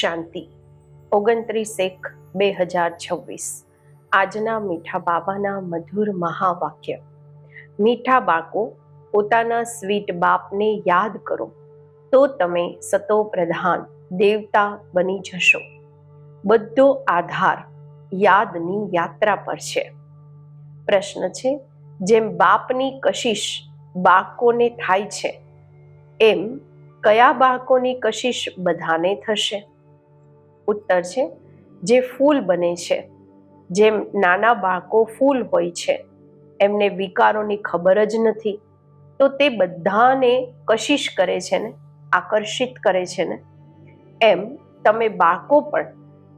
શાંતિ. ઓગણત્રીસ એક બે હજાર છવ્વીસ. આજના મીઠા બાબાના મધુર મહાવાક્ય. મીઠા બાળકો, પોતાના સ્વીટ બાપને યાદ કરો. તો તમે સતો પ્રધાન, દેવતા બની જશો. બધો આધાર યાદની યાત્રા પર છે. પ્રશ્ન છે, જેમ બાપની કશિશ બાળકોને થાય છે, એમ કયા બાળકોની કશિશ બધાને થશે? ઉત્તર છે, જે ફૂલ બને છે, જેમ નાના બાળકો ફૂલ હોય છે, એમને વિકારોની ખબર જ નથી. તો તે બધાને કશિશ કરે છે ને, આકર્ષિત કરે છે ને. એમ તમે બાળકો પણ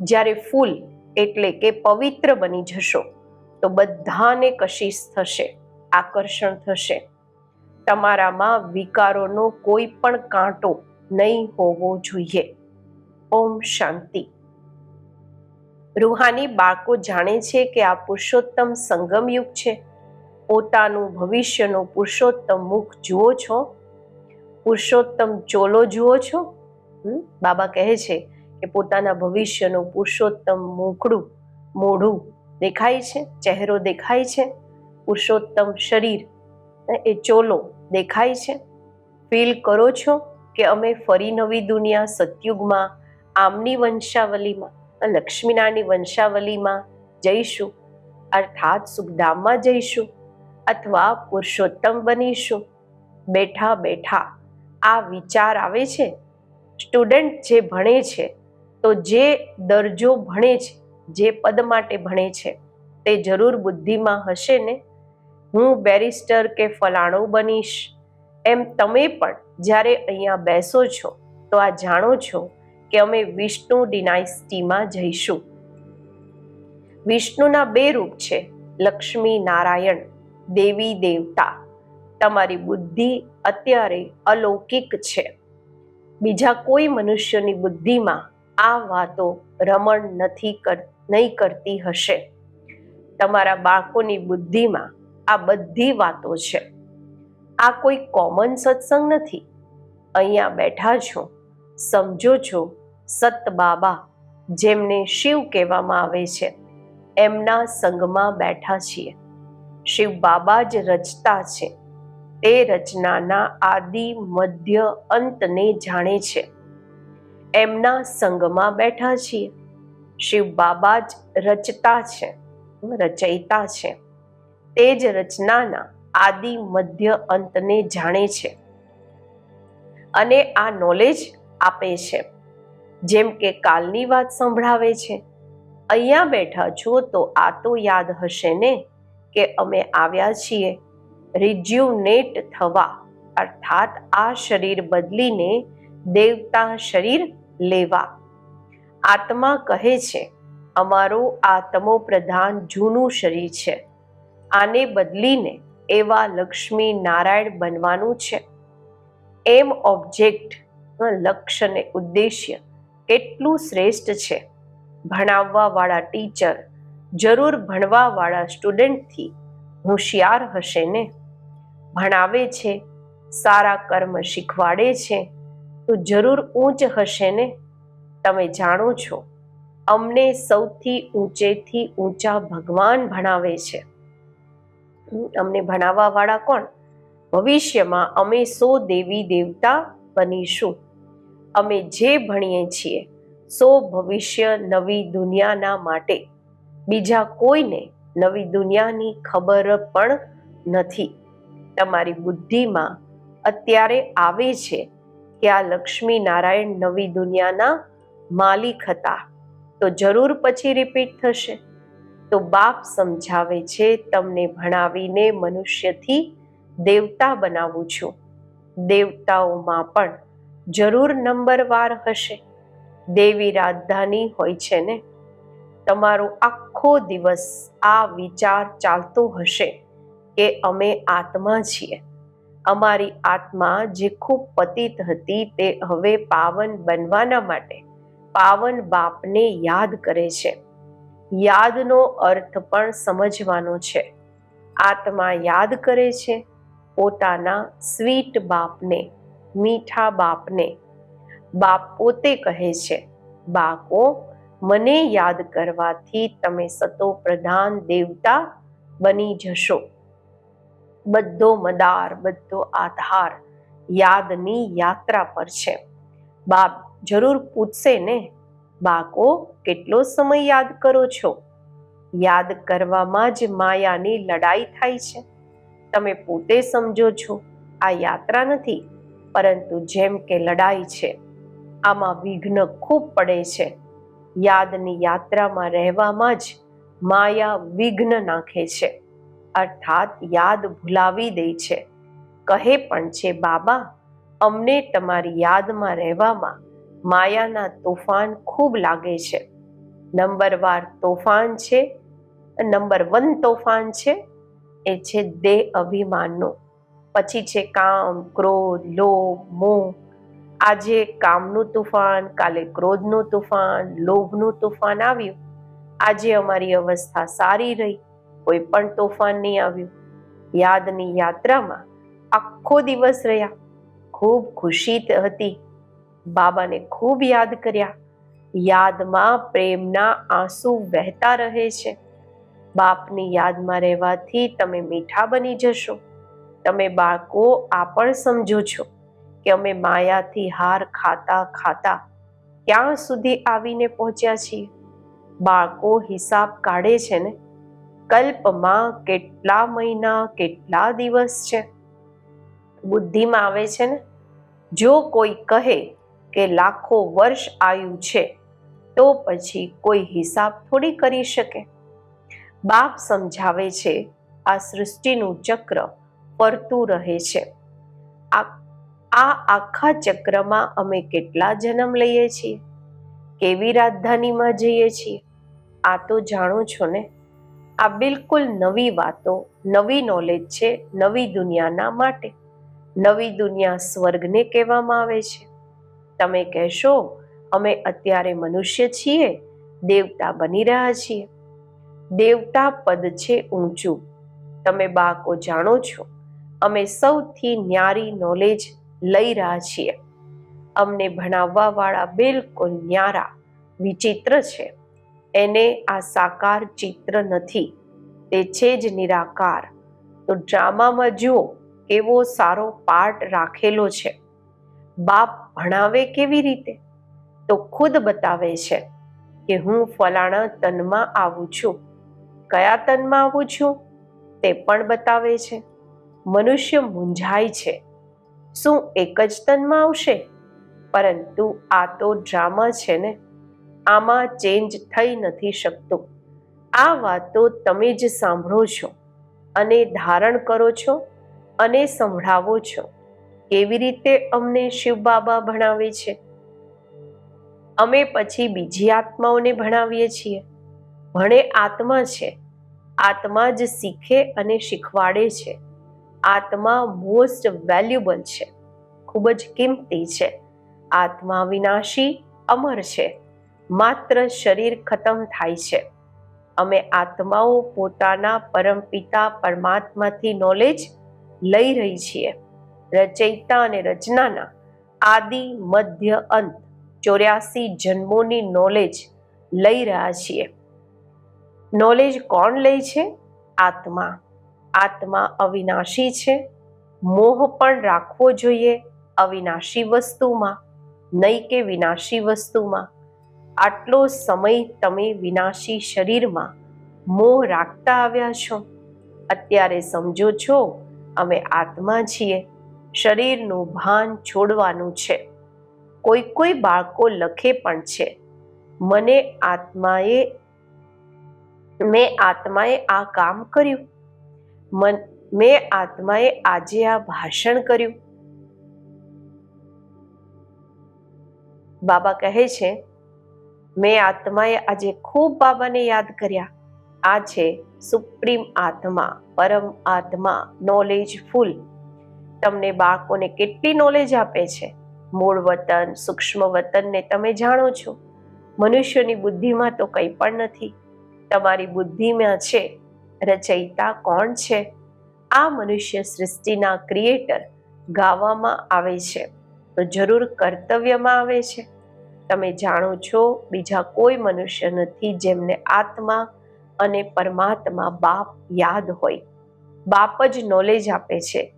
જ્યારે ફૂલ એટલે કે પવિત્ર બની જશો, તો બધાને કશિશ થશે, આકર્ષણ થશે. તમારામાં વિકારોનો કોઈ પણ કાંટો નહીં હોવો જોઈએ. ઓમ શાંતિ. રૂહાની બાળકો જાણે છે કે આ પુરુષોત્તમ સંગમ યુગ છે. પોતાનું ભવિષ્યનું પુરુષોત્તમ મુખ જુઓ છો. પુરુષોત્તમ ચોલો જુઓ છો? બાબા કહે છે કે પોતાના ભવિષ્યનું પુરુષોત્તમ મોકળું મોઢું દેખાય છે, ચહેરો દેખાય છે. પુરુષોત્તમ શરીર એ ચોલો દેખાય છે. ફીલ કરો છો કે અમે ફરી નવી દુનિયા સતયુગમાં આમની વંશાવલીમાં લક્ષ્મીનારાયણની વંશાવલીમાં જઈશું. અર્થાત સુખધામમાં જઈશું અથવા પુરુષોત્તમ બનીશું. બેઠા બેઠા આ વિચાર આવે છે? સ્ટુડન્ટ જે ભણે છે, તો જે દરજો ભણે છે, જે પદ માટે ભણે છે, તે જરૂર બુદ્ધિમાં હશે ને? હું બેરિસ્ટર કે ફલાણું બનીશ. એમ તમે પણ જ્યારે અહીંયા બેસો છો, તો આ જાણો છો કે અમે વિષ્ણુ ડિનાઇસ્ટીમાં જઈશું. વિષ્ણુના બે રૂપ છે, લક્ષ્મી નારાયણ, દેવી દેવતા. તમારી બુદ્ધિ અત્યારે અલૌકિક છે. બીજા કોઈ મનુષ્યની બુદ્ધિમાં આ વાતો રમણ નથી નહીં કરતી હશે. તમારા બાળકોની બુદ્ધિમાં આ બધી વાતો છે. આ કોઈ કોમન સત્સંગ નથી. અહીંયા બેઠા છો, સમજો છો સત બાબા, જેમને શિવ કહેવામાં આવે છે, એમના સંગમાં બેઠા છીએ. શિવ બાબા જ રચતા છે. તે રચનાના આદિ મધ્ય અંતને જાણે છે. એમના સંગમાં બેઠા છીએ. શિવ બાબા જ રચતા છે, રચયિતા છે. તે જ રચનાના આદિ મધ્ય અંતને જાણે છે. અને આ નોલેજ આપે છે. જેમ કે કાલની વાત સંભળાવે છે. અહીંયા બેઠા છો તો આ તો યાદ હશે ને કે અમે આવ્યા છીએ. રિજ્યુનેટ થવા, અર્થાત આ શરીર બદલીને દેવતા શરીર લેવા. આત્મા કહે છે, અમારું આત્મો પ્રધાન જૂનું શરીર છે. આને બદલીને એવા લક્ષ્મી નારાયણ બનવાનું છે. એમ ઓબ્જેક્ટ લક્ષ્ય ઉદ્દેશ્ય કેટલું શ્રેષ્ઠ છે. ભણાવવાવાળા ટીચર જરૂર ભણવાવાળા સ્ટુડન્ટથી હોશિયાર હશે ને? ભણાવે છે, સારા કર્મ શીખવાડે છે, તો જરૂર ઊંચ હશે ને? તમે જાણો છો, અમને સૌથી ઊંચેથી ઊંચા ભગવાન ભણાવે છે. અમને ભણાવવાવાળા કોણ? ભવિષ્યમાં અમે સો દેવી દેવતા બનીશું. અમે જે ભણીએ છીએ, સો ભવિષ્ય નવી દુનિયાના માટે. બીજા કોઈને નવી દુનિયાની ખબર પણ નથી. તમારી બુદ્ધિમાં અત્યારે આવે છે કે આ લક્ષ્મી નારાયણ નવી દુનિયાના માલિક હતા. તો જરૂર પછી રિપીટ થશે. તો બાપ સમજાવે છે, તમને ભણાવીને મનુષ્યથી દેવતા બનાવું છું. દેવતાઓમાં પણ જરૂર નંબરવાર હશે. દેવી રાજધાની હોય છે ને? તમારો આખો દિવસ આ વિચાર ચાલતો હશે કે અમે આત્મા છીએ. અમારી આત્મા જે ખૂબ પતિત હતી તે હવે પાવન બનવાના માટે પાવન બાપને યાદ કરે છે. યાદનો અર્થ પણ સમજવાનો છે. આત્મા યાદ કરે છે પોતાના સ્વીટ બાપને. મીઠા બાપને. બાપ પોતે કહે છે બાકો મને યાદ કરવાથી તમે સતો પ્રધાન દેવતા બની જશો. બધો મદાર, બધો આધાર યાદની યાત્રા પર છે. બાપ જરૂર પૂછશે ને બાકો કેટલો સમય યાદ કરો છો? યાદ કરવામાં જ માયાની લડાઈ થાય છે. તમે પોતે સમજો છો, આ યાત્રા નથી પરંતુ જેમ કે લડાઈ છે, આમાં વિઘ્ન ખૂબ પડે છે. યાદની યાત્રામાં રહેવામાં જ માયા વિઘ્ન નાખે છે. અર્થાત યાદ ભૂલાવી દે છે. કહે પણ છે, બાબા, અમને તમારી યાદમાં રહેવામાં માયાના તોફાન ખૂબ લાગે છે. નંબરવાર તોફાન છે, નંબર વન તોફાન છે, એ છે દેહ અભિમાનનું. પછી છે કામ, ક્રોધ, લોભ, મોહ. આજે કામનું તુફાન, કાલે ક્રોધનું તુફાન, લોભનું તુફાન આવ્યું. આજે અમારી અવસ્થા સારી રહી, કોઈ પણ તોફાન નહીં આવ્યું. યાદની યાત્રામાં આખો દિવસ રહ્યા. ખૂબ ખુશી હતી. બાબાને ખૂબ યાદ કર્યા. યાદમાં પ્રેમના આંસુ વહેતા રહે છે. બાપની યાદમાં રહેવાથી તમે મીઠા બની જશો. તમે બાળકો આ પણ સમજો છો કે અમે માયાથી હાર ખાતા ખાતા ક્યાં સુધી આવીને પહોંચ્યા છીએ? બાળકો હિસાબ કાઢે છે ને? કલ્પમાં કેટલા મહિના, કેટલા દિવસ છે? બુદ્ધિમાં આવે છે ને? જો કોઈ કહે કે લાખો વર્ષ આયુ છે, તો પછી કોઈ હિસાબ થોડી કરી શકે. બાપ સમજાવે છે, આ સૃષ્ટિનું ચક્ર ફરતું રહે છે. આ આખા ચક્રમાં અમે કેટલા જન્મ લઈએ છીએ? કેવી રાજધાનીમાં જઈએ છીએ? આ તો જાણો છો ને? આ બિલકુલ નવી વાતો, નવી નોલેજ છે નવી દુનિયાના માટે. નવી દુનિયા સ્વર્ગને કહેવામાં આવે છે. તમે કહેશો, અમે અત્યારે મનુષ્ય છીએ, દેવતા બની રહ્યા છીએ. દેવતા પદ છે ઊંચું. તમે બાકો જાણો છો અમે સૌથી ન્યારી નોલેજ લઈ રહ્યા છીએ. અમને ભણાવવા વાળા બિલકુલ ન્યારા, વિચિત્ર છે. એને આ સાકાર ચિત્ર નથી. તે છે જ નિરાકાર. તો ડ્રામામાં જુઓ, કેવો સારો પાર્ટ રાખેલો છે. બાપ ભણાવે કેવી રીતે? તો ખુદ બતાવે છે કે હું ફલાણા તનમાં આવું છું. કયા તનમાં આવું છું? તે પણ બતાવે છે. મનુષ્ય મૂંઝાય છે. શું એક જ તનમાં આવશે? પરંતુ આ તો ડ્રામા છે ને. આમાં ચેન્જ થઈ નથી શકતું. આ વાતો તમે જ સાંભળો છો અને ધારણ કરો છો અને સંભળાવો છો. કેવી રીતે અમને શિવ બાબા ભણાવે છે? અમે પછી બીજી આત્માઓને ભણાવીએ છીએ. ભણે આત્મા છે. આત્મા જ શીખે અને શીખવાડે છે. આત્મા મોસ્ટ વેલ્યુબલ છે. ખૂબ જ કિંમતી છે. આત્મા વિનાશી અમર છે. માત્ર શરીર ખતમ થાય છે. અમે આત્માઓ પોતાના પરમપિતા પરમાત્માથી નોલેજ લઈ રહી છીએ. રચયિતા અને રચનાના આદિ, મધ્ય અંત ચોર્યાસી જન્મોની નોલેજ લઈ રહ્યા છીએ. નોલેજ કોણ લે છે? આત્મા. આત્મા અવિનાશી છે. મોહ પણ રાખવો જોઈએ અવિનાશી વસ્તુમાં, નહીં કે વિનાશી વસ્તુમાં. આટલો સમય તમે વિનાશી શરીરમાં મોહ રાખતા આવ્યા છો. અત્યારે સમજો છો, અમે આત્મા છીએ, શરીરનું ભાન છોડવાનું છે. કોઈ કોઈ બાળકો લખે પણ છે, મને આત્માએ, મેં આત્માએ આ કામ કર્યું. મન, મેં આત્માએ આજે આ ભાષણ કર્યું. બાબા કહે છે, મેં આત્માએ આજે ખૂબ બાબાને યાદ કર્યા. આ છે સુપ્રીમ આત્મા, પરમ આત્મા નોલેજ ફૂલ તમને બાળકોને કેટલી નોલેજ આપે છે? મૂળ વતન, સૂક્ષ્મ વતનને તમે જાણો છો? મનુષ્યની બુદ્ધિમાં તો કંઈ પણ નથી. તમારી બુદ્ધિમાં છે રચયિતા કોણ છે? આ મનુષ્ય સૃષ્ટિના ક્રિએટર ગાવામાં આવે છે. તો જરૂર કર્તવ્યમાં આવે છે. તમે જાણો છો, બીજા કોઈ મનુષ્ય નથી જેમને આત્મા અને પરમાત્મા બાપ યાદ હોય. બાપ જ નોલેજ આપે છે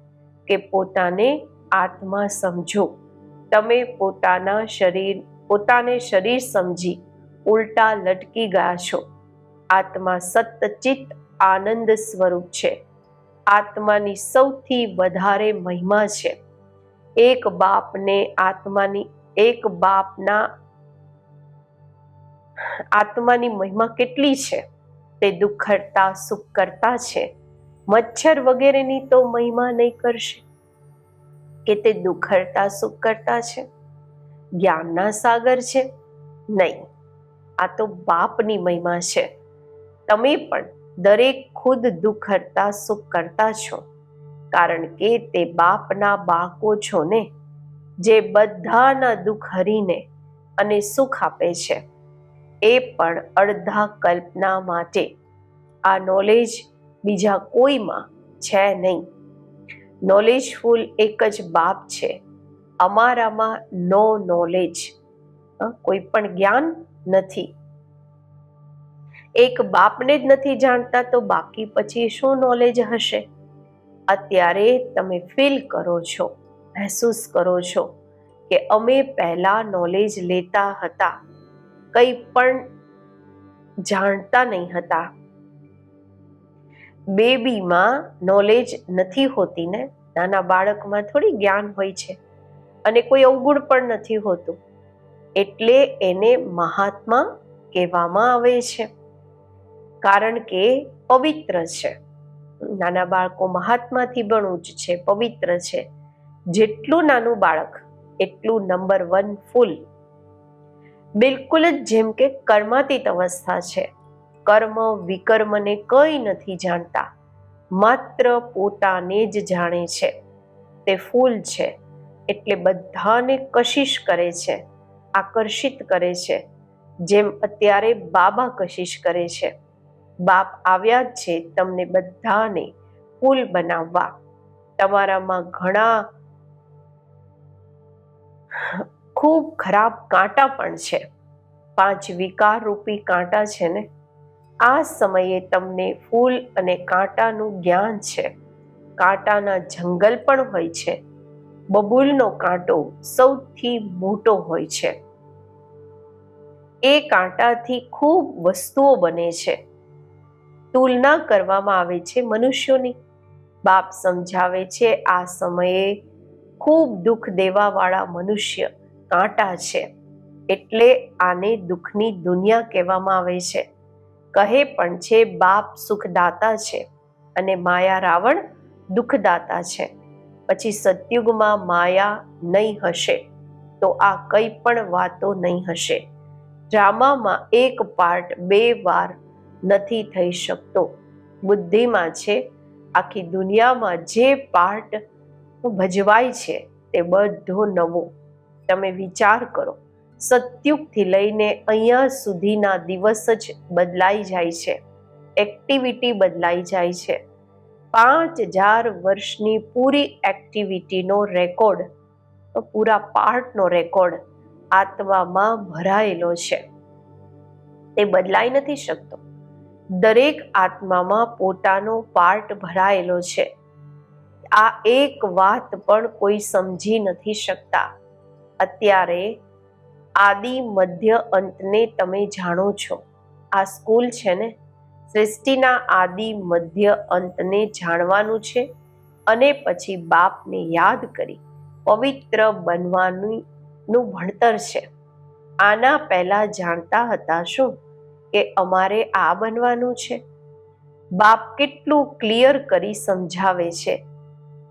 કે પોતાને આત્મા સમજો. તમે પોતાના શરીર, પોતાને શરીર સમજી ઉલટા લટકી ગયા છો. આત્મા સતચિત આનંદ સ્વરૂપ છે. આત્માની સૌથી વધારે મહિમા છે. એક બાપને આત્માની, એક બાપના આત્માની મહિમા કેટલી છે? તે દુઃખ કરતા સુખ કરતા છે. મચ્છર વગેરેની તો મહિમા નહીં કરશે. કે તે દુઃખ કરતા સુખ કરતા છે? જ્ઞાનના સાગર છે? નહીં. આ તો બાપની મહિમા છે. તમે પણ દરેક ખુદ દુઃખ હરતા, સુખ કરતા છો. કારણ કે તે બાપના બાળકો છો ને, જે બધાના દુઃખ હરીને અને સુખ આપે છે. એ પણ અડધા કલ્પના માટે. આ નોલેજ બીજા કોઈમાં છે નહીં. નોલેજફુલ એક જ બાપ છે. અમારામાં નો નોલેજ કોઈ પણ જ્ઞાન નથી. એક બાપને જ નથી જાણતા તો બાકી પછી શું નોલેજ હશે? અત્યારે તમે ફીલ કરો છો, મહેસૂસ કરો છો કે અમે પહેલા નોલેજ લેતા હતા, કંઈ પણ જાણતા નહીં હતા. બેબીમાં નોલેજ નથી હોતી ને, નાના બાળકમાં થોડી જ્ઞાન હોય છે અને કોઈ અવગુણ પણ નથી હોતું. એટલે એને મહાત્મા કહેવામાં આવે છે. કારણ કે પવિત્ર છે. નાના બાળકો મહાત્માથી પણ ઉચ્ચ છે, પવિત્ર છે. જેટલું નાનું બાળક, એટલું નંબર વન ફૂલ. બિલકુલ જ જેમ કે કર્માતીત અવસ્થા છે. કર્મ, વિકર્મને કંઈ નથી જાણતા. માત્ર પોતાને જ જાણે છે. તે ફૂલ છે, એટલે બધાને કશિશ કરે છે, આકર્ષિત કરે છે. જેમ અત્યારે બાબા કશિશ કરે છે. બાપ આવ્યા જ છે તમને બધાને ફૂલ બનાવવા. તમારામાં ઘણા ખૂબ ખરાબ કાંટા પણ છે. પાંચ વિકાર રૂપી કાંટા છે ને? આ સમયે તમને ફૂલ અને કાંટાનું જ્ઞાન છે. કાંટાના જંગલ પણ હોય છે. બબૂલનો કાંટો સૌથી મોટો હોય છે. એ કાંટાથી ખૂબ વસ્તુઓ બને છે. તુલના કરવામાં આવે છે મનુષ્યોની. બાપ સમજાવે છે, આ સમયે ખૂબ દુઃખ દેવાવાળા મનુષ્ય કાંટા છે, એટલે આને દુઃખની દુનિયા કહેવામાં આવે છે. કહે પણ છે, બાપ સુખદાતા છે અને માયા રાવણ દુઃખદાતા છે. પછી સતયુગમાં માયા નહીં હશે, તો આ કંઈ પણ વાતો નહીં હશે. ડ્રામામાં એક પાર્ટ બે વાર નથી થઈ શકતો. બુદ્ધિમાં છે, આખી દુનિયામાં જે પાર્ટ ભજવાય છે તે બધો નવો. તમે વિચાર કરો, સત્યુગથી લઈને અહીંયા સુધીના દિવસ જ બદલાઈ જાય છે. એક્ટિવિટી બદલાઈ જાય છે. પાંચ હજાર વર્ષની પૂરી એક્ટિવિટીનો રેકોર્ડ, પૂરા પાર્ટનો રેકોર્ડ આત્મામાં ભરાયેલો છે. તે બદલાઈ નથી શકતો. દરેક આત્મામાં પોતાનો પાર્ટ ભરાયેલો છે. આ એક વાત પણ કોઈ સમજી નથી શકતા. અત્યારે આદિ મધ્ય અંતને તમે જાણો છો. આ સ્કૂલ છે ને? સૃષ્ટિના આદિ મધ્ય અંતને જાણવાનું છે અને પછી બાપને યાદ કરી પવિત્ર બનવાનું ભણતર છે. આના પહેલા જાણતા હતા શું? કે અમારે આ બનવાનું છે? બાપ કેટલું ક્લિયર કરી સમજાવે છે.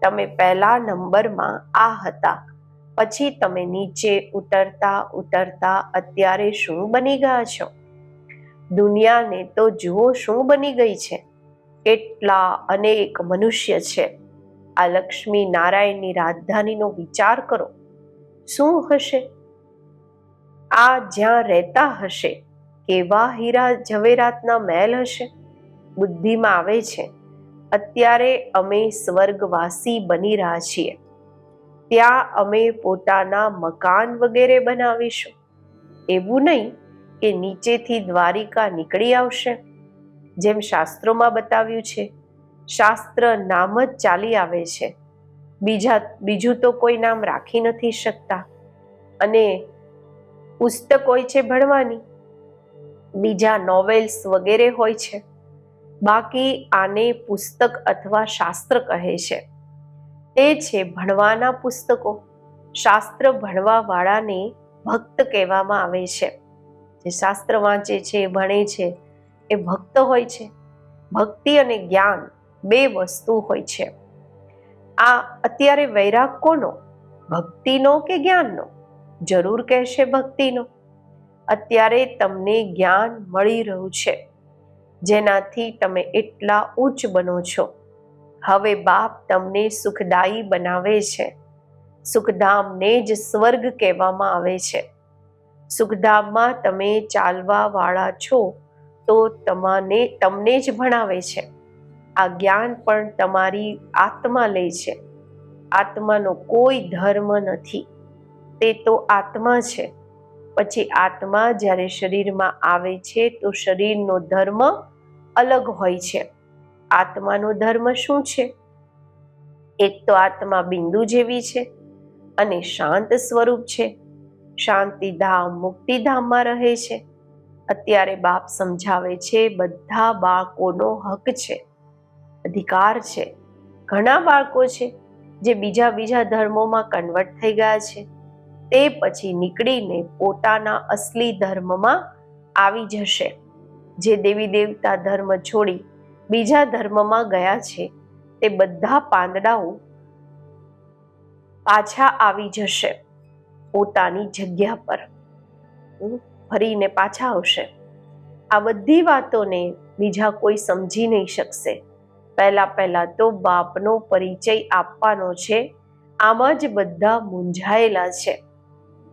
તમે પહેલા નંબરમાં આ હતા. પછી તમે નીચે ઉતરતા ઉતરતા અત્યારે શું બની ગયા છો? દુનિયાને તો જુઓ શું બની ગઈ છે. કેટલા અનેક મનુષ્ય છે. આ લક્ષ્મી નારાયણની રાજધાનીનો વિચાર કરો. શું હશે? આ જ્યાં રહેતા હશે કેવા હીરા ઝવેરાતના મહેલ હશે? બુદ્ધિમાં આવે છે. અત્યારે અમે સ્વર્ગવાસી બની રહ્યા છીએ. ત્યાં અમે પોતાના મકાન વગેરે બનાવીશું. એવું નહીં કે નીચેથી દ્વારિકા નીકળી આવશે. જેમ શાસ્ત્રોમાં બતાવ્યું છે, શાસ્ત્ર નામ જ ચાલી આવે છે. બીજા, બીજું તો કોઈ નામ રાખી નથી શકતા. અને પુસ્તક હોય છે ભણવાની. બીજા નોવેલ્સ વગેરે હોય છે. બાકી આને પુસ્તક અથવા શાસ્ત્ર કહે છે. તે છે ભણવાના પુસ્તકો. શાસ્ત્ર ભણવાવાળાને ભક્ત કહેવામાં આવે છે. જે શાસ્ત્ર વાંચે છે, ભણે છે, એ ભક્ત હોય છે. ભક્તિ અને જ્ઞાન બે વસ્તુ હોય છે. આ અત્યારે વૈરાગ કોનો? ભક્તિનો કે જ્ઞાનનો? જરૂર કહેશે ભક્તિનો. અત્યારે તમને જ્ઞાન મળી રહ્યું છે. જેનાથી તમે એટલા ઉચ્ચ બનો છો. હવે બાપ તમને સુખદાયી બનાવે છે. સુખધામને જ સ્વર્ગ કહેવામાં આવે છે. સુખધામમાં તમે ચાલવા વાળા છો તો તમને તમને જ ભણાવે છે. આ જ્ઞાન પણ તમારી આત્મા લે છે. આત્માનો કોઈ ધર્મ નથી. તે તો આત્મા છે. પછી આત્મા જ્યારે શરીરમાં આવે છે તો શરીરનો ધર્મ અલગ હોય છે. આત્માનો ધર્મ શું છે? એક તો આત્મા બિંદુ જેવી છે અને શાંત સ્વરૂપ છે. શાંતિધામ, મુક્તિધામમાં રહે છે. અત્યારે બાપ સમજાવે છે બધા બાળકોનો હક છે, અધિકાર છે. ઘણા બાળકો છે જે બીજા બીજા ધર્મોમાં કન્વર્ટ થઈ ગયા છે. તે પછી નીકળીને પોતાના અસલી ધર્મમાં આવી જશે. જે દેવી દેવતા ધર્મ છોડી બીજા ધર્મમાં ગયા છે, તે બધા પાંદડાઓ પાછા આવી જશે પોતાની જગ્યા પર. ફરીને પાછા આવશે. આ બધી વાતોને બીજા કોઈ સમજી નહીં શકશે. પહેલા પહેલા તો બાપનો પરિચય આપવાનો છે. આમાં જ બધા મૂંઝાયેલા છે.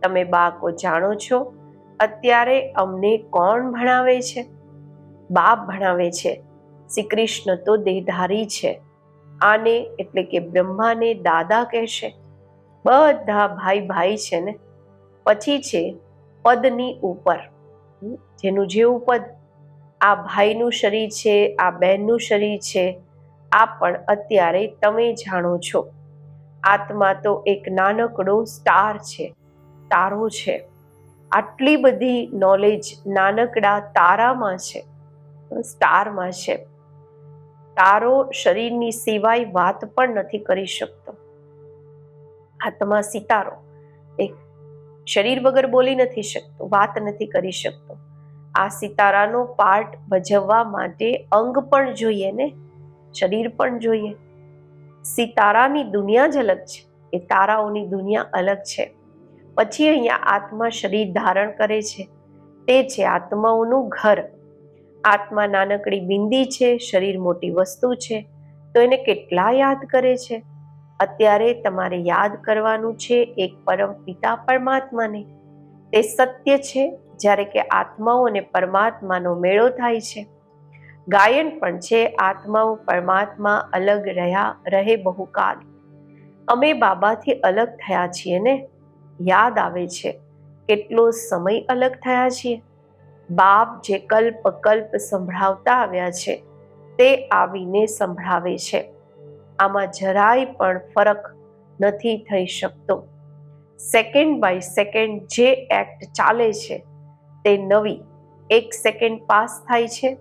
તમે બાળકો જાણો છો, અત્યારે અમને કોણ ભણાવે છે? બાપ ભણાવે છે. શ્રી કૃષ્ણ તો દેહધારી છે. આને એટલે કે બ્રહ્માને દાદા કહેશે. બધા ભાઈ ભાઈ છે ને? પછી છે પદની ઉપર. જેનું જેવું પદ? આ ભાઈનું શરીર છે, આ બહેનનું શરીર છે. આ પણ અત્યારે તમે જાણો છો. આત્મા તો એક નાનકડો સ્ટાર છે. તારો છે. આટલી બધી નોલેજ નાનકડા તારામાં છે. સ્ટારમાં છે. તારો શરીરની સિવાય વાત પણ નથી કરી શકતો. આત્મા સિતારો. એક શરીર વગર બોલી નથી શકતો, વાત નથી કરી શકતો. આ સિતારાનો પાર્ટ ભજવવા માટે અંગ પણ જોઈએ ને? શરીર પણ જોઈએ. સિતારાની દુનિયા જ અલગ છે. એ તારાઓની દુનિયા અલગ છે. પછી અહીંયા આત્મા શરીર ધારણ કરે છે. તે છે આત્માઓનું ઘર. આત્મા નાનકડી બિંદી છે, શરીર મોટી વસ્તુ છે, તો એને કેટલા યાદ કરે છે? અત્યારે તમારે યાદ કરવાનું છે એક પરમ પિતા પરમાત્માને. તે સત્ય છે, જ્યારે કે આત્માઓ અને પરમાત્માનો મેળો થાય છે. ગાયન પણ છે, આત્માઓ પરમાત્મા અલગ રહ્યા, રહે બહુકાલ. અમે બાબાથી અલગ થયા છીએ ને? યાદ આવે છે. કેટલો સમય અલગ થયા છીએ બાપ જે કલ્પ કલ્પ સંભળાવતા આવ્યા છે, તે આવીને સંભળાવે છે. આમાં જરાય પણ ફરક નથી થઈ શકતો. સેકન્ડ બાય સેકન્ડ જે એક્ટ ચાલે છે, તે નવી, એક સેકન્ડ પાસ થાય છે,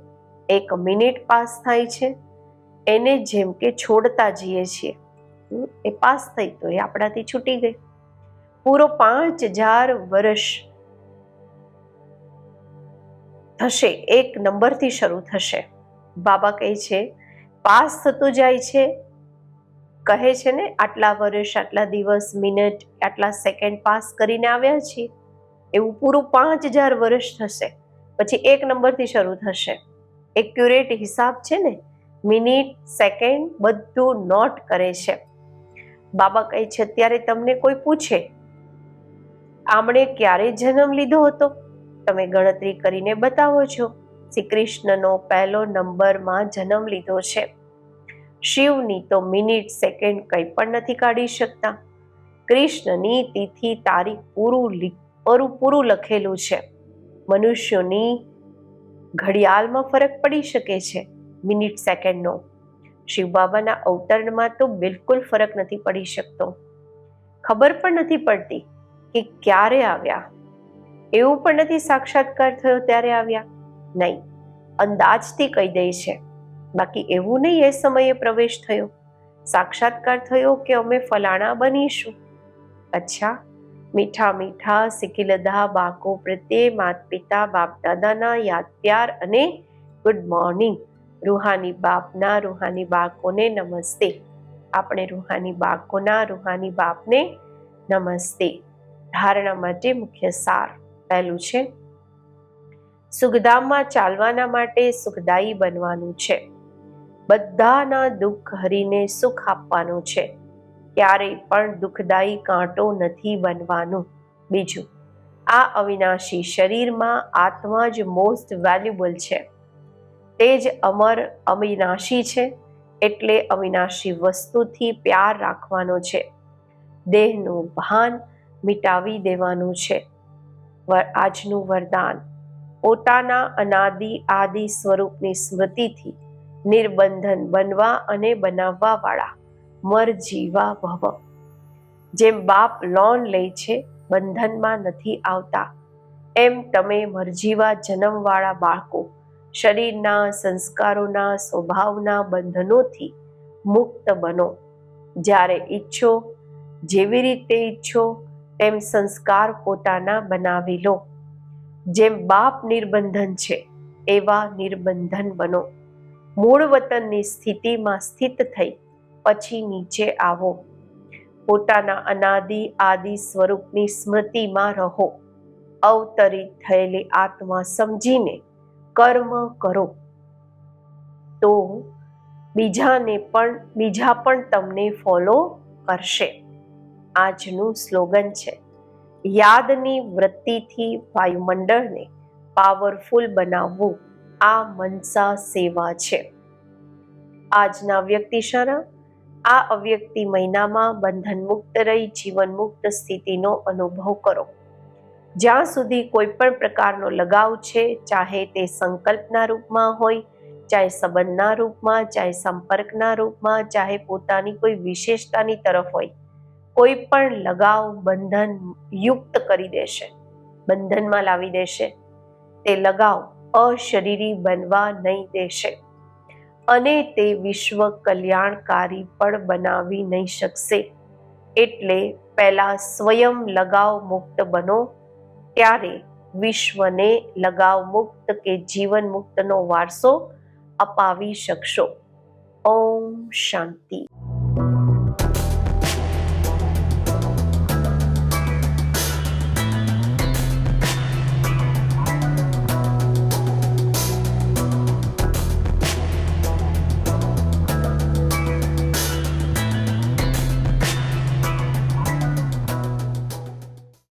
એક મિનિટ પાસ થાય છે. એને જેમ કે છોડતા જઈએ છીએ. એ પાસ થઈ તો એ આપણાથી છૂટી ગઈ. પૂરો પાંચ હજાર વર્ષ થશે, એક નંબરથી શરૂ થશે. બાબા કહે છે, પાસ થતું જાય છે. કહે છે ને, આટલા વર્ષ, આટલા દિવસ, મિનિટ, આટલા સેકન્ડ પાસ કરીને આવ્યા છીએ. એવું પૂરું પાંચ હજાર વર્ષ થશે. પછી એક નંબરથી શરૂ થશે. એક્યુરેટ હિસાબ છે ને, મિનિટ, સેકન્ડ બધું નોટ કરે છે. બાબા કહે છે, અત્યારે તમને કોઈ પૂછે આમણે ક્યારે જન્મ લીધો હતો? તમે ગણતરી કરીને બતાવો છો. શ્રી કૃષ્ણનો પહેલો નંબરમાં જન્મ લીધો છે. શિવની તો મિનિટ સેકન્ડ કંઈ પણ નથી કાઢી શકતા. કૃષ્ણની તિથિ તારીખ પૂરું પૂરું લખેલું છે. મનુષ્યોની ઘડિયાળમાં ફરક પડી શકે છે, મિનિટ સેકન્ડનો. શિવ બાબાના અવતરણમાં તો બિલકુલ ફરક નથી પડી શકતો. ખબર પણ નથી પડતી કે ક્યારે આવ્યા? એવું પણ નથી સાક્ષાત્કાર થયો ત્યારે આવ્યા? નહીં. અંદાજથી કહી દે છે. બાકી એવું નહીં એ સમયે પ્રવેશ થયો. સાક્ષાત્કાર થયો કે અમે ફલાણા બનીશું? અચ્છા. મીઠા મીઠા સિકિલદા બાકો પ્રત્યે માત પિતા બાપ દાદાના યાદ પ્યાર અને ગુડ મોર્નિંગ રૂહાની બાપના રૂહાની બાકોને નમસ્તે. આપણે રૂહાની બાકોના રૂહાની બાપને નમસ્તે. ધારણા માટે મુખ્ય સાર પહેલું છે. સુખધામમાં ચાલવાના માટે સુખદાયી બનવાનું છે. બધાના દુઃખ હરીને સુખ આપવાનું છે. ક્યારેય પણ દુઃખદાયી કાંટો નથી બનવાનું. બીજું, આ અવિનાશી શરીરમાં આત્મા જ મોસ્ટ વેલ્યુબલ છે. તે જ અમર અવિનાશી છે એટલે અવિનાશી વસ્તુથી પ્યાર રાખવાનો છે. દેહનું ભાન મિટાવી દેવાનું છે. આજનું વરદાન. પોતાના અનાદિ આદિ સ્વરૂપની સ્મૃતિથી નિર્બંધન બનવા અને બનાવવા વાળા મર જીવા ભવ. જેમ બાપ લોન લે છે, બંધનમાં નથી આવતા. એમ તમે મરજીવા જન્મવાળા બાળકો, શરીરના સંસ્કારોના સ્વભાવના બંધનોથી મુક્ત બનો. જ્યારે ઈચ્છો, જેવી રીતે ઈચ્છો તેમ સંસ્કાર પોતાના બનાવી લો. જેમ બાપ નિર્બંધન છે, એવા નિર્બંધન બનો. મૂળ વતનની સ્થિતિમાં સ્થિત થઈ, પછી નીચે આવો. પોતાના અનાદિ આદિ સ્વરૂપની સ્મૃતિમાં રહો. અવતરિત થયેલી આત્મા સમજીને કર્મ કરો. તો બીજાને પણ, બીજા પણ તમને ફોલો કરશે. આજનું સ્લોગન છે. યાદની વૃત્તિથી વાયુમંડળને પાવરફુલ બનાવવું આ મનસા સેવા છે. આજના વ્યક્તિશાળા આ અવ્યક્તિ મહિનામાં બંધન મુક્ત રહી જીવન મુક્ત સ્થિતિનો અનુભવ કરો. જ્યાં સુધી કોઈ પણ પ્રકારનો લગાવ છે, ચાહે તે સંકલ્પના રૂપમાં હોય, ચાહે સંબંધના રૂપમાં, ચાહે સંપર્કના રૂપમાં, ચાહે પોતાની કોઈ વિશેષતાની તરફ હોય કોઈ પણ લગાવ, બંધન યુક્ત કરી દેશે, બંધનમાં લાવી દેશે. તે લગાવ અશરીરી બનવા નહીં દેશે અને તે વિશ્વ કલ્યાણકારી પણ બનાવી નહીં શકશે. એટલે પહેલા સ્વયં લગાવ મુક્ત બનો, ત્યારે વિશ્વને લગાવ મુક્ત કે જીવન મુક્તનો વારસો અપાવી શકશો. ઓમ શાંતિ.